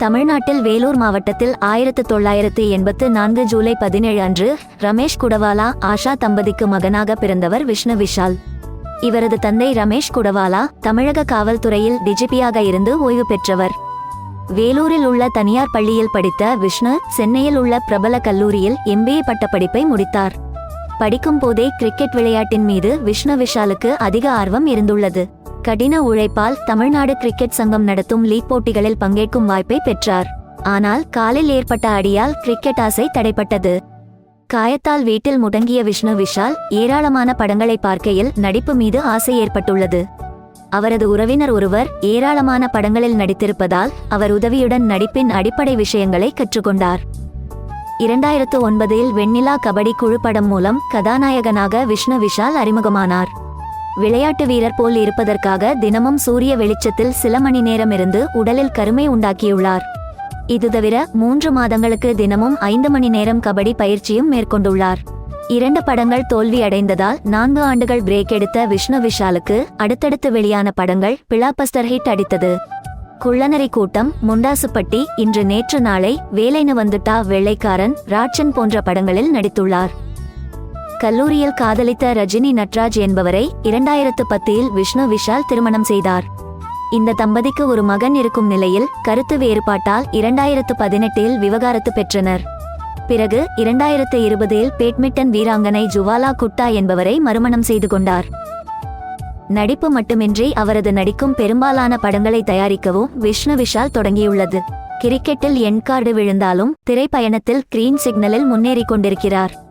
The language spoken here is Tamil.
தமிழ்நாட்டில் வேலூர் மாவட்டத்தில் ஆயிரத்து தொள்ளாயிரத்து எண்பத்து நான்கு ஜூலை பதினேழு அன்று ரமேஷ் குடவாலா ஆஷா தம்பதிக்கு மகனாக பிறந்தவர் விஷ்ணு விஷால். இவரது தந்தை ரமேஷ் குடவாலா தமிழக காவல்துறையில் டிஜிபியாக இருந்து ஓய்வு பெற்றவர். வேலூரில் உள்ள தனியார் பள்ளியில் படித்த விஷ்ணு சென்னையில் உள்ள பிரபல கல்லூரியில் எம்பிஏ பட்டப்படிப்பை முடித்தார். படிக்கும் போதே கிரிக்கெட் விளையாட்டின் மீது விஷ்ணு விஷாலுக்கு அதிக ஆர்வம் இருந்துள்ளது. கடின உழைப்பால் தமிழ்நாடு கிரிக்கெட் சங்கம் நடத்தும் லீக் போட்டிகளில் பங்கேற்கும் வாய்ப்பை பெற்றார். ஆனால் காலில் ஏற்பட்ட அடியால் கிரிக்கெட் ஆசை தடைப்பட்டது. காயத்தால் வீட்டில் முடங்கிய விஷ்ணு விஷால் ஏராளமான படங்களை பார்க்கையில் நடிப்பு மீது ஆசை ஏற்பட்டுள்ளது. அவரது உறவினர் ஒருவர் ஏராளமான படங்களில் நடித்திருப்பதால் அவர் உதவியுடன் நடிப்பின் அடிப்படை விஷயங்களை கற்றுக்கொண்டார். இரண்டாயிரத்து ஒன்பதில் வெண்ணிலா கபடி குழு படம் மூலம் கதாநாயகனாக விஷ்ணு விஷால் அறிமுகமானார். விளையாட்டு வீரர் போல் இருப்பதற்காக தினமும் சூரிய வெளிச்சத்தில் சில மணி நேரம் இருந்து உடலில் கருமை உண்டாக்கியுள்ளார். இது தவிர மூன்று மாதங்களுக்கு தினமும் ஐந்து மணி நேரம் கபடி பயிற்சியும் மேற்கொண்டுள்ளார். இரண்டு படங்கள் தோல்வி அடைந்ததால் நான்கு ஆண்டுகள் பிரேக் எடுத்த விஷ்ணு விஷாலுக்கு அடுத்தடுத்து வெளியான படங்கள் பிளாபஸ்டர் ஹிட் அடித்தது. குள்ளநரி கூட்டம் முண்டாசுப்பட்டி இன்று நேற்று நாளை வேலைன்னு வந்துட்டா வெள்ளைக்காரன் ராட்சன் போன்ற படங்களில் நடித்துள்ளார். கல்லூரியில் காதலித்த ரஜினி நட்ராஜ் என்பவரை இரண்டாயிரத்து பத்தில் விஷ்ணு விஷால் திருமணம் செய்தார். இந்த தம்பதிக்கு ஒரு மகன் இருக்கும் நிலையில் கருத்து வேறுபாட்டால் இரண்டாயிரத்து பதினெட்டில் விவகாரத்து பெற்றனர். பிறகு இரண்டாயிரத்து இருபதில் பேட்மிண்டன் வீராங்கனை ஜுவாலா குட்டா என்பவரை மறுமணம் செய்து கொண்டார். நடிப்பு மட்டுமின்றி அவரது நடிக்கும் பெரும்பாலான படங்களை தயாரிக்கவும் விஷ்ணு விஷால் தொடங்கியுள்ளது. கிரிக்கெட்டில் எண்கார்டு விழுந்தாலும் திரைப்பயணத்தில் கிரீன் சிக்னலில் முன்னேறிக் கொண்டிருக்கிறார்.